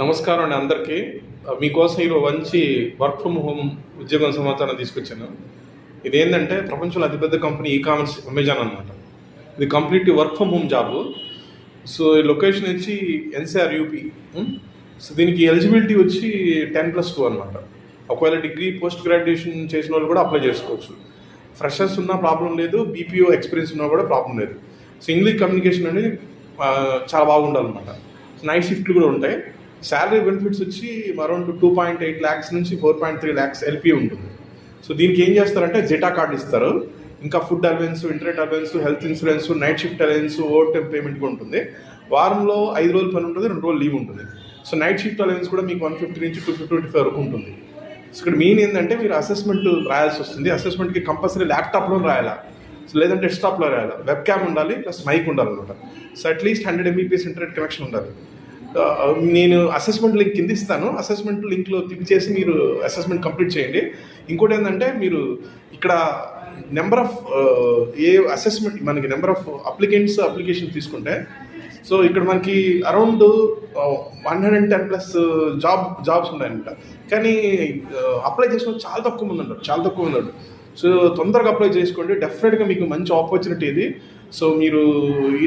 నమస్కారం అండి అందరికీ. మీకోసం ఈరోజు మంచి వర్క్ ఫ్రమ్ హోమ్ ఉద్యోగం సమాచారం తీసుకొచ్చాను. ఇదేంటంటే ప్రపంచంలో అతిపెద్ద కంపెనీ ఈ కామర్స్ అమెజాన్ అనమాట ఇది complete work from home job so ఈ లొకేషన్ వచ్చి ఎన్సీఆర్ యూపీ సో దీనికి ఎలిజిబిలిటీ వచ్చి టెన్ ప్లస్ టూ అనమాట ఒకవేళ డిగ్రీ పోస్ట్ గ్రాడ్యుయేషన్ చేసిన వాళ్ళు కూడా అప్లై చేసుకోవచ్చు. ఫ్రెషర్స్ ఉన్నా ప్రాబ్లం లేదు బీపీఓ ఎక్స్పీరియన్స్ ఉన్నా కూడా ప్రాబ్లం లేదు. సో ఇంగ్లీష్ కమ్యూనికేషన్ అనేది చాలా బాగుండాలన్నమాట. నైట్ షిఫ్ట్లు కూడా ఉంటాయి. శాలరీ బెనిఫిట్స్ వచ్చి around two point eight lakhs నుంచి four point three lakhs LP ఉంటుంది. సో దీనికి ఏం చేస్తారంటే జెటా కార్డు ఇస్తారు. ఇంకా food allowance internet allowance health insurance night shift allowance overtime payment కూడా ఉంటుంది. వారంలో ఐదు రోజులు పని ఉంటుంది రెండు రోజులు లీవ్ ఉంటుంది. సో నైట్ షిఫ్ట్ అలవెన్స్ కూడా మీకు వన్ ఫిఫ్టీ నుంచి టూ ఫిఫ్టీ ట్వంటీ ఫైవ్ వరకు ఉంటుంది. సో ఇక్కడ మెయిన్ ఏంటంటే మీరు అసెస్మెంట్ రాయాల్సి వస్తుంది. అసెస్మెంట్కి కంపల్సరీ ల్యాప్టాప్లో రాయాలా? సో లేదంటే డెస్క్టాప్లో రాయాలి? వెబ్ క్యామ్ ఉండాలి ప్లస్ మైక్ ఉండాలన్నమాట. So at least hundred Mbps internet connection ఉండాలి. నేను అసెస్మెంట్ లింక్ కింద ఇస్తాను. అసెస్మెంట్ లింక్లో క్లిక్ చేసి మీరు అసెస్మెంట్ కంప్లీట్ చేయండి. ఇంకోటి ఏంటంటే మీరు ఇక్కడ నెంబర్ ఆఫ్ ఏ అసెస్మెంట్ మనకి నెంబర్ ఆఫ్ అప్లికెంట్స్ అప్లికేషన్ తీసుకుంటే సో ఇక్కడ మనకి around one hundred ten plus job jobs ఉన్నాయన్నమాట. కానీ అప్లై చేసిన చాలా తక్కువ మంది ఉన్నారు. చాలా తక్కువ ఉన్నారు. సో తొందరగా అప్లై చేసుకోండి. డెఫినెట్గా మీకు మంచి ఆపర్చునిటీ ఇది. సో మీరు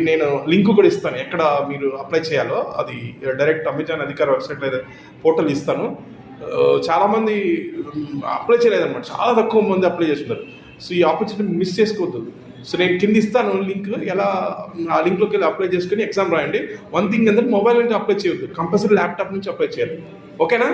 నేను లింక్ కూడా ఇస్తాను. ఎక్కడ మీరు అప్లై చేయాలో అది డైరెక్ట్ అమెజాన్ అధికార వెబ్సైట్ లేదా పోర్టల్ ఇస్తాను. చాలామంది అప్లై చేయలేదన్నమాట. చాలా తక్కువ మంది అప్లై చేస్తున్నారు. సో ఈ ఆపర్చునిటీ మిస్ చేసుకోవద్దు. సో నేను కింద ఇస్తాను లింక్ ఎలా ఆ లింక్లోకి వెళ్ళి అప్లై చేసుకుని ఎగ్జామ్ రాయండి. వన్ థింగ్ ఏంటంటే మొబైల్ నుంచి అప్లై చేయొద్దు. కంపల్సరీ ల్యాప్టాప్ నుంచి అప్లై చేయాలి. ఓకేనా